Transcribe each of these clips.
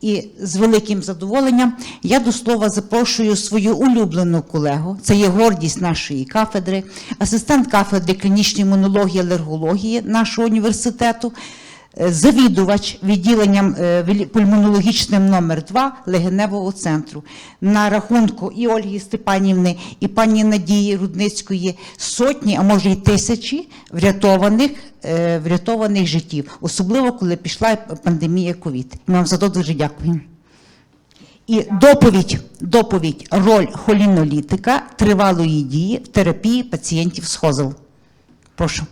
І з великим задоволенням я до слова запрошую свою улюблену колегу. Це є гордість нашої кафедри, асистент кафедри клінічної імунології і алергології нашого університету, завідувач відділенням е, пульмонологічним номер 2 легеневого центру. На рахунку і Ольги Степанівни, і пані Надії Рудницької сотні, а може й тисячі врятованих, е, врятованих життів, особливо коли пішла пандемія ковід. Ми вам за то дуже дякуємо. І доповідь, доповідь роль холінолітика тривалої дії в терапії пацієнтів з ХОЗЛ. Прошу.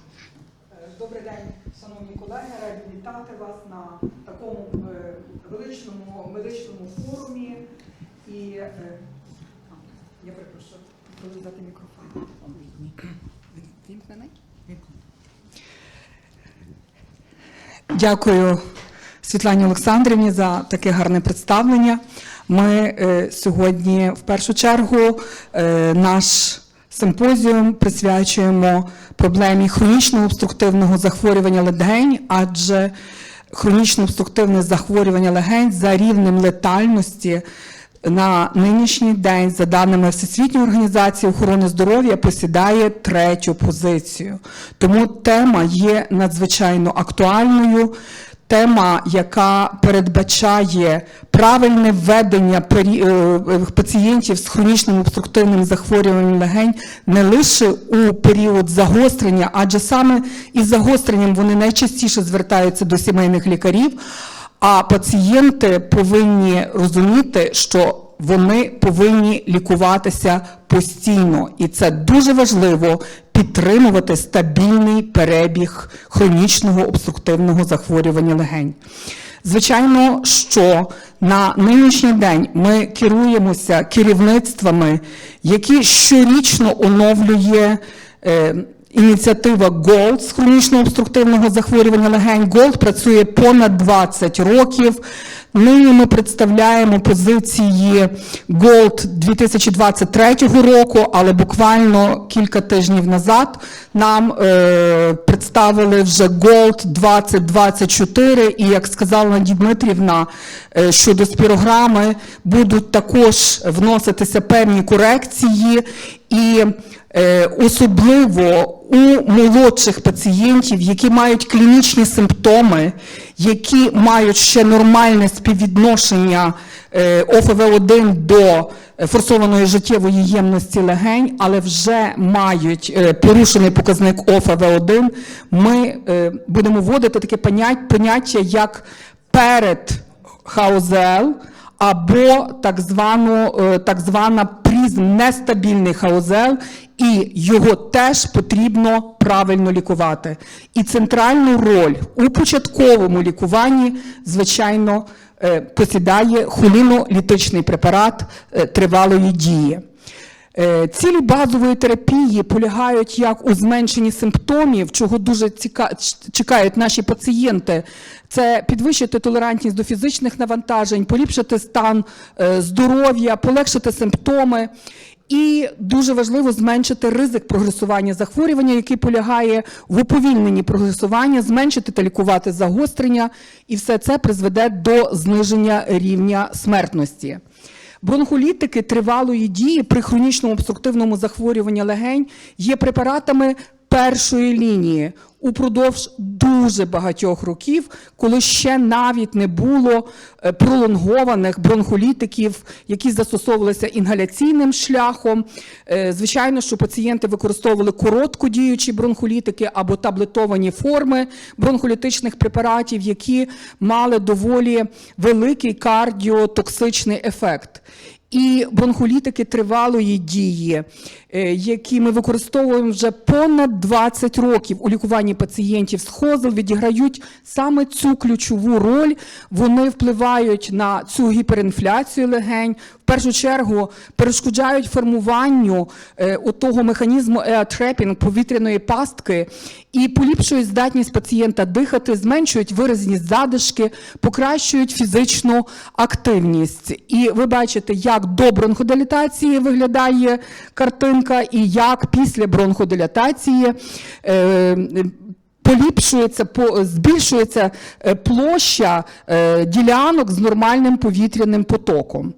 Добрий день, шановні колеги. Раді вітати вас на такому е, величному медичному форумі. І е, а, я перепрошую, коли дати мікрофон. Дякую Світлані Олександрівні за таке гарне представлення. Ми е, сьогодні в першу чергу е, наш симпозіум присвячуємо проблемі хронічного обструктивного захворювання легень, адже хронічно обструктивне захворювання легень за рівнем летальності на нинішній день, за даними Всесвітньої організації охорони здоров'я, посідає третю позицію. Тому тема є надзвичайно актуальною. Тема, яка передбачає правильне введення е, е, пацієнтів з хронічним обструктивним захворюванням легень не лише у період загострення, адже саме із загостренням вони найчастіше звертаються до сімейних лікарів, а пацієнти повинні розуміти, що вони повинні лікуватися постійно, і це дуже важливо підтримувати стабільний перебіг хронічного обструктивного захворювання легень. Звичайно, що на нинішній день ми керуємося керівництвами, які щорічно оновлює е, ініціатива GOLD з хронічного обструктивного захворювання легень. GOLD працює понад 20 років. Нині ми представляємо позиції GOLD 2023 року, але буквально кілька тижнів назад нам е, представили вже GOLD 2024, і як сказала Надія Дмитрівна, е, щодо спірограми будуть також вноситися певні корекції і особливо у молодших пацієнтів, які мають клінічні симптоми, які мають ще нормальне співвідношення е, ОФВ1 до е, форсованої життєвої ємності легень, але вже мають е, порушений показник ОФВ1, ми е, будемо вводити таке поняття, як перед ХАОЗЛ або так, звану, е, так звана призм нестабільний хаузел, і його теж потрібно правильно лікувати. І центральну роль у початковому лікуванні, звичайно, е, посідає холінолітичний препарат е, тривалої дії. Е, Цілі базової терапії полягають як у зменшенні симптомів, чого дуже ціка- чекають наші пацієнти. Це підвищити толерантність до фізичних навантажень, поліпшити стан е, здоров'я, полегшити симптоми. І дуже важливо зменшити ризик прогресування захворювання, який полягає в уповільненні прогресування, зменшити та лікувати загострення, і все це призведе до зниження рівня смертності. Бронхолітики тривалої дії при хронічному обструктивному захворюванні легень є препаратами першої лінії упродовж дуже багатьох років, коли ще навіть не було е, пролонгованих бронхолітиків, які застосовувалися інгаляційним шляхом. Е, Звичайно, що пацієнти використовували короткодіючі бронхолітики або таблетовані форми бронхолітичних препаратів, які мали доволі великий кардіотоксичний ефект. І бронхолітики тривалої дії, е, які ми використовуємо вже понад 20 років у лікуванні пацієнтів з ХОЗЛ, відіграють саме цю ключову роль. Вони впливають на цю гіперінфляцію легень, першу чергу перешкоджають формуванню е, того механізму еатрепінг повітряної пастки і поліпшують здатність пацієнта дихати, зменшують виразність задишки, покращують фізичну активність. І ви бачите, як до бронходилатації виглядає картинка, і як після бронходилатації. Е, поліпшується, збільшується е, площа ділянок з нормальним повітряним потоком.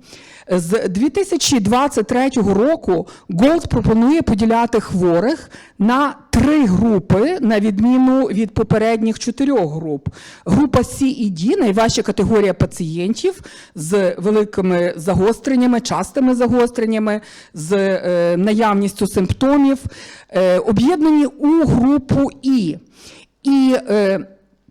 З 2023 року Gold пропонує поділяти хворих на три групи, на відміну від попередніх чотирьох груп. Група C і D – найважча категорія пацієнтів з великими загостреннями, частими загостреннями, з е, наявністю симптомів, е, об'єднані у групу І. І е,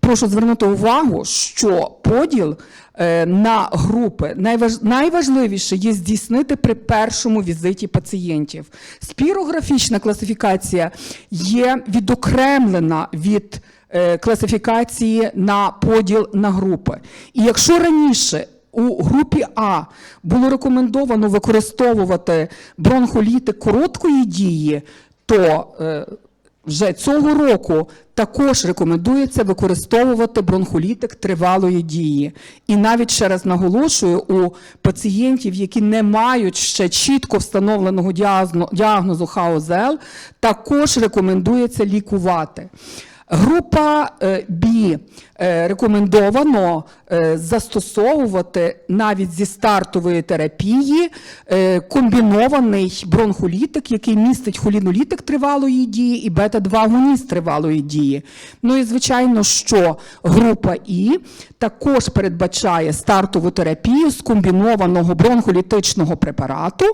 прошу звернути увагу, що поділ е, на групи найваж, найважливіше є здійснити при першому візиті пацієнтів. Спірографічна класифікація є відокремлена від е, класифікації на поділ на групи. І якщо раніше у групі А було рекомендовано використовувати бронхолітик короткої дії, то е, вже цього року також рекомендується використовувати бронхолітик тривалої дії. І навіть ще раз наголошую, у пацієнтів, які не мають ще чітко встановленого діагнозу ХОЗЛ, також рекомендується лікувати. Група Бі е, рекомендовано е, застосовувати навіть зі стартової терапії е, комбінований бронхолітик, який містить холінолітик тривалої дії і бета-2 агоніст тривалої дії. Ну і звичайно, що група І також передбачає стартову терапію з комбінованого бронхолітичного препарату,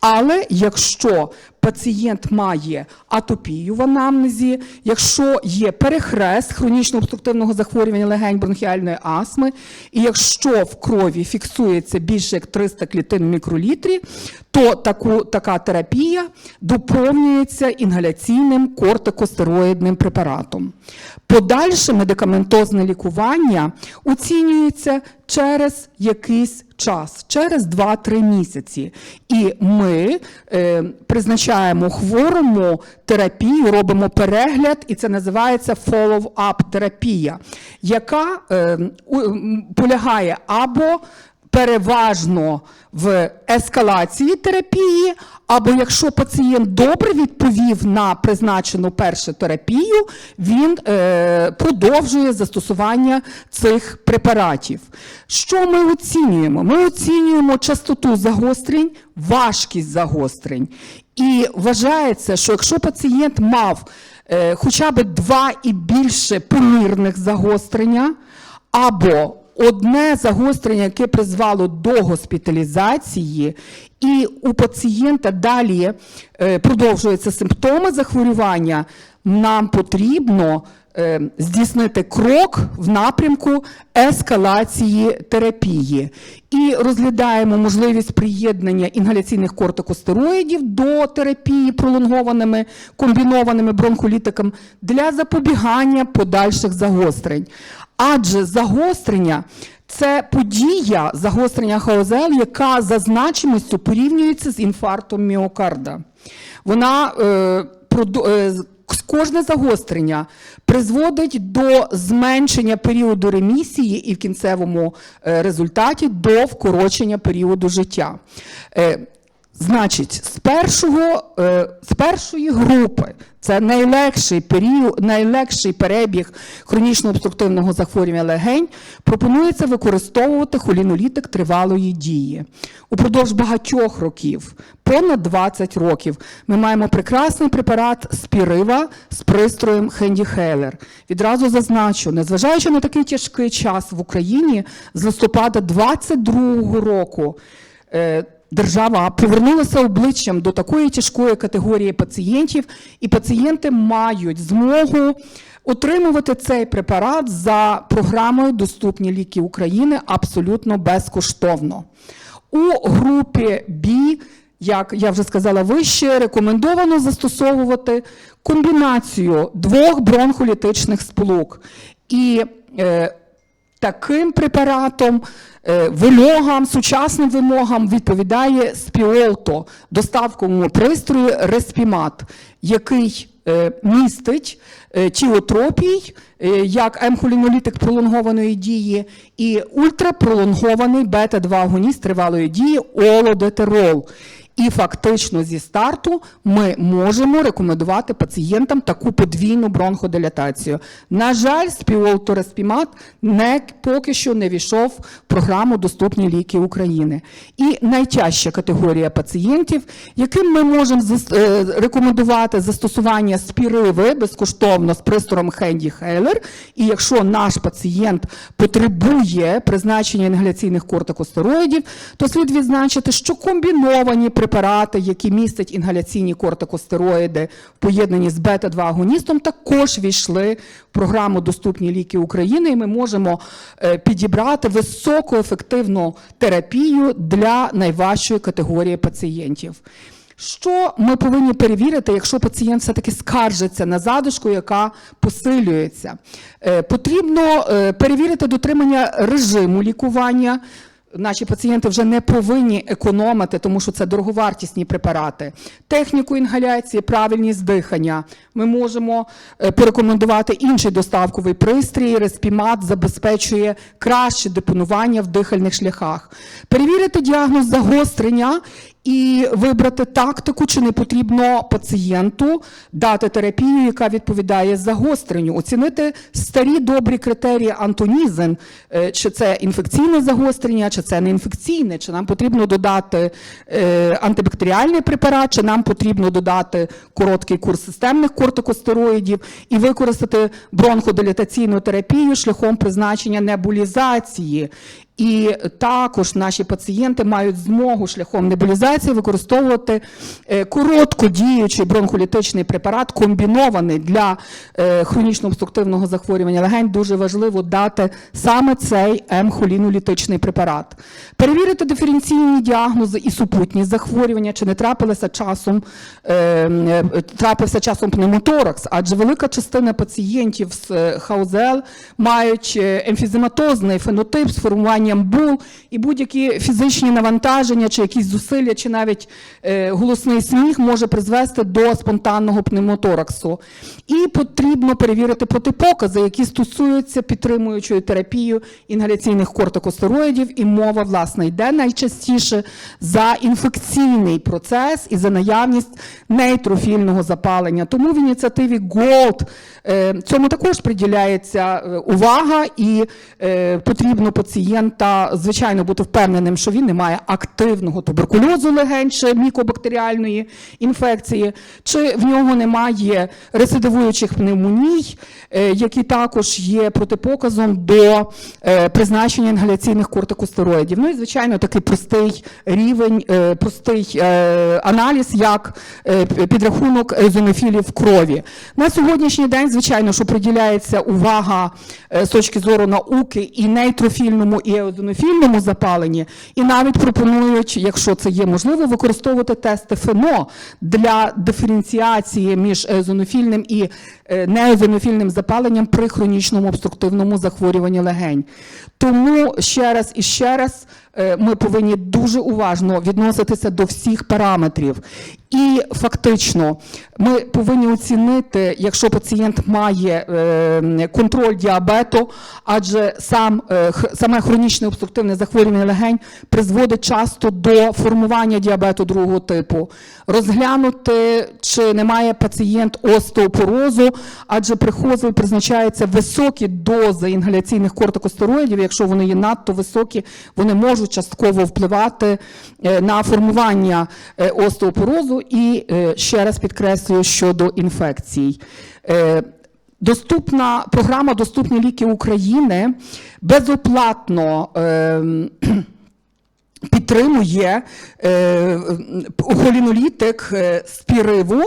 але якщо пацієнт має атопію в анамнезі, якщо є перехрест хронічно обструктивного захворювання легень бронхіальної астми, і якщо в крові фіксується більше як 300 клітин в мікролітрі, то таку, така терапія доповнюється інгаляційним кортикостероїдним препаратом. Подальше медикаментозне лікування оцінюється через якийсь час, через 2-3 місяці. І ми е, призначаємо хворому терапію, робимо перегляд, і це називається follow-up терапія, яка е, полягає або переважно в ескалації терапії, або якщо пацієнт добре відповів на призначену першу терапію, він е, продовжує застосування цих препаратів. Що ми оцінюємо? Ми оцінюємо частоту загострень, важкість загострень. І вважається, що якщо пацієнт мав е, хоча б два і більше помірних загострення, або одне загострення, яке призвало до госпіталізації, і у пацієнта далі е, продовжуються симптоми захворювання, нам потрібно здійснити крок в напрямку ескалації терапії. І розглядаємо можливість приєднання інгаляційних кортикостероїдів до терапії пролонгованими комбінованими бронхолітиками для запобігання подальших загострень. Адже загострення це подія загострення ХОЗЛ, яка за значимістю порівнюється з інфарктом міокарда. Вона е, е, кожне загострення призводить до зменшення періоду ремісії і в кінцевому е, результаті до вкорочення періоду життя. Е, Значить, з першого е, з першої групи це найлегший період, найлегший перебіг хронічно обструктивного захворювання легень. Пропонується використовувати холінолітик тривалої дії. Упродовж багатьох років, понад 20 років, ми маємо прекрасний препарат спірива з пристроєм Хенді Хейлер. Відразу зазначу, незважаючи на такий тяжкий час в Україні, з листопада 22 року. Держава повернулася обличчям до такої тяжкої категорії пацієнтів, і пацієнти мають змогу отримувати цей препарат за програмою Доступні ліки України абсолютно безкоштовно. У групі Б, як я вже сказала вище, рекомендовано застосовувати комбінацію двох бронхолітичних сполук. І е, Таким препаратом, е, вимогам, сучасним вимогам відповідає Спіолто, доставковому пристрою Респімат, який е, містить е, тіотропій, як емхолінолітик пролонгованої дії, і ультрапролонгований бета-2 агоніст тривалої дії олодетерол. І фактично зі старту ми можемо рекомендувати пацієнтам таку подвійну бронходилатацію. На жаль, співолтореспімат не поки що не війшов в програму Доступні ліки України. І найтяжча категорія пацієнтів, яким ми можемо е, рекомендувати застосування спіриви безкоштовно з пристроєм Хенді Хейлер. І якщо наш пацієнт потребує призначення інгаляційних кортикостероїдів, то слід відзначити, що комбіновані препарати, які містять інгаляційні кортикостероїди в поєднанні з бета-2 агоністом, також війшли в програму Доступні ліки України, і ми можемо е, підібрати високоефективну терапію для найважчої категорії пацієнтів. Що ми повинні перевірити, якщо пацієнт все-таки скаржиться на задишку, яка посилюється? Е, Потрібно е, перевірити дотримання режиму лікування. Наші пацієнти вже не повинні економити, тому що це дороговартісні препарати. Техніку інгаляції, правильність дихання. Ми можемо е, порекомендувати інший доставковий пристрій. Респімат забезпечує краще депонування в дихальних шляхах. Перевірити діагноз загострення і вибрати тактику, чи не потрібно пацієнту дати терапію, яка відповідає загостренню, оцінити старі добрі критерії Антонізен, е, чи це інфекційне загострення, чи це не інфекційне, чи нам потрібно додати е, антибактеріальний препарат, чи нам потрібно додати короткий курс системних кортикостероїдів і використати бронходилатаційну терапію шляхом призначення небулізації. І також наші пацієнти мають змогу шляхом небулізації використовувати е, короткодіючий бронхолітичний препарат, комбінований для е, хронічно обструктивного захворювання легень. Дуже важливо дати саме цей М-холінолітичний препарат. Перевірити диференційні діагнози і супутні захворювання, чи не трапилися часом, е, трапився часом пневмоторакс, адже велика частина пацієнтів з ХАУЗЛ мають емфізематозний фенотип з формуванням бул і будь-які фізичні навантаження, чи якісь зусилля, чи навіть е, голосний сміх може призвести до спонтанного пневмотораксу. І потрібно перевірити протипокази, які стосуються підтримуючої терапії інгаляційних кортикостероїдів, і мова власне йде найчастіше за інфекційний процес і за наявність нейтрофільного запалення. Тому в ініціативі GOLD е, цьому також приділяється е, увага, і потрібно пацієнта, звичайно, бути впевненим, що він не має активного туберкульозу легень чи мікобактеріальної інфекції, чи в нього немає рецидивуючих пневмоній, е, які також є протипоказом до е, призначення інгаляційних кортикостероїдів. Ну і звичайно, такий простий рівень, е, простий аналіз, як підрахунок езонофілів в крові. На сьогоднішній день, звичайно, що приділяється увага з точки зору науки і нейтрофільному, і еозонофільному запаленні, і навіть пропонують, якщо це є можливо, використовувати тести ФЕНО для диференціації між езонофільним і е, неезонофільним запаленням при хронічному обструктивному захворюванні легень. Тому ще раз і ще раз ми повинні дуже уважно відноситися до всіх параметрів. І фактично ми повинні оцінити, якщо пацієнт має е, контроль діабету, адже сам, е, саме хронічне обструктивне захворювання легень призводить часто до формування діабету другого типу. Розглянути, чи немає пацієнт остеопорозу, адже при хозові призначаються високі дози інгаляційних кортикостероїдів. Якщо вони є надто високі, вони можуть частково впливати е, на формування е, остеопорозу і е, ще раз підкреслюю щодо інфекцій. Доступна програма Доступні ліки України безоплатно. ем, підтримує е, холінолітик е, спіриву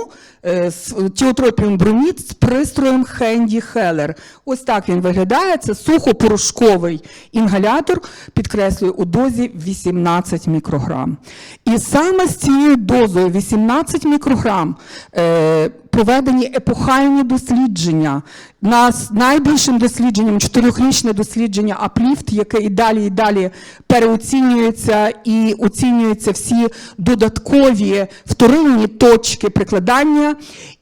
е, з тіотропіум бромід з пристроєм Хенді Хелер. Ось так він виглядає. Це сухопорошковий інгалятор, підкреслюю, у дозі 18 мікрограм. І саме з цією дозою 18 мікрограм е, проведені епохальні дослідження. Нас найбільшим дослідженням чотирьохрічне дослідження Апліфт, яке і далі і далі переоцінюється і оцінюються всі додаткові вторинні точки прикладання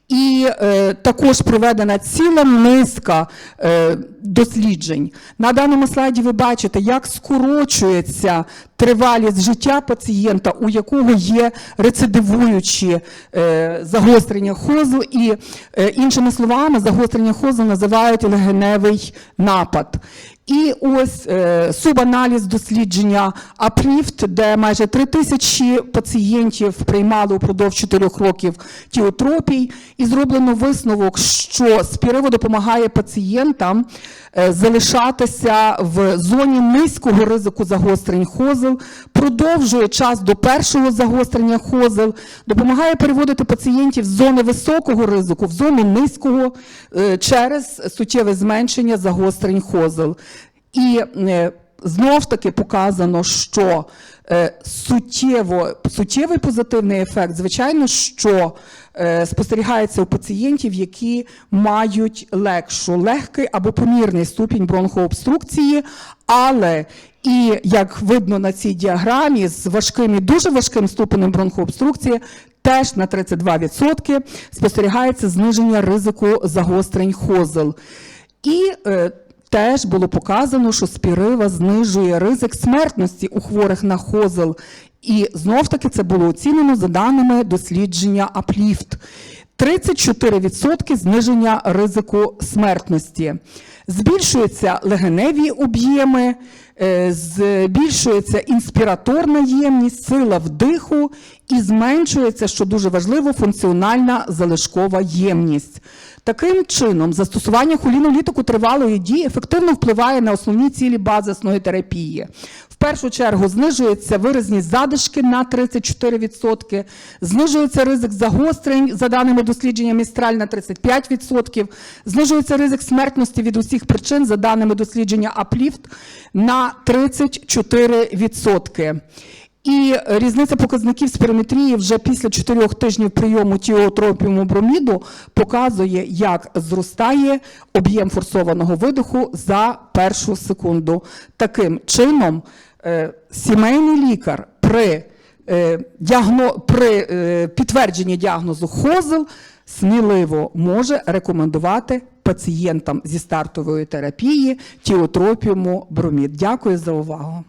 і е, також проведена ціла низка е, досліджень. На даному слайді ви бачите, як скорочується тривалість життя пацієнта, у якого є рецидивуючі е, загострення хозу, і е, іншими словами, загострення хозу називають легеневий напад. І ось е, субаналіз дослідження Апріфт, де майже три тисячі пацієнтів приймали упродовж 4 років тіотропій, і зроблено висновок, що спіриво допомагає пацієнтам е, залишатися в зоні низького ризику загострень хозел, продовжує час до першого загострення хозел, допомагає переводити пацієнтів з зони високого ризику в зону низького е, через суттєве зменшення загострень хозел. І е, знов таки показано, що е, суттєво, суттєвий позитивний ефект, звичайно, що е, спостерігається у пацієнтів, які мають легшу, легкий або помірний ступінь бронхообструкції, але і як видно на цій діаграмі, з важким і дуже важким ступенем бронхообструкції теж на 32% спостерігається зниження ризику загострень хозел. І е, теж було показано, що спірива знижує ризик смертності у хворих на хозел. І знов таки це було оцінено за даними дослідження Апліфт. 34% зниження ризику смертності. Збільшуються легеневі об'єми, е, збільшується інспіраторна ємність, сила вдиху і зменшується, що дуже важливо, функціональна залишкова ємність. Таким чином, застосування холінолітику тривалої дії ефективно впливає на основні цілі базисної терапії. В першу чергу знижується виразність задишки на 34%, знижується ризик загострень, за даними дослідження Містраль на 35%, знижується ризик смертності від усіх причин, за даними дослідження Апліфт, на 34%. І різниця показників спірометрії вже після 4 тижнів прийому тіотропіуму броміду показує, як зростає об'єм форсованого видиху за першу секунду. Таким чином, е, сімейний лікар при, е, при е, підтвердженні діагнозу хозел сміливо може рекомендувати пацієнтам зі стартової терапії тіотропіуму бромід. Дякую за увагу.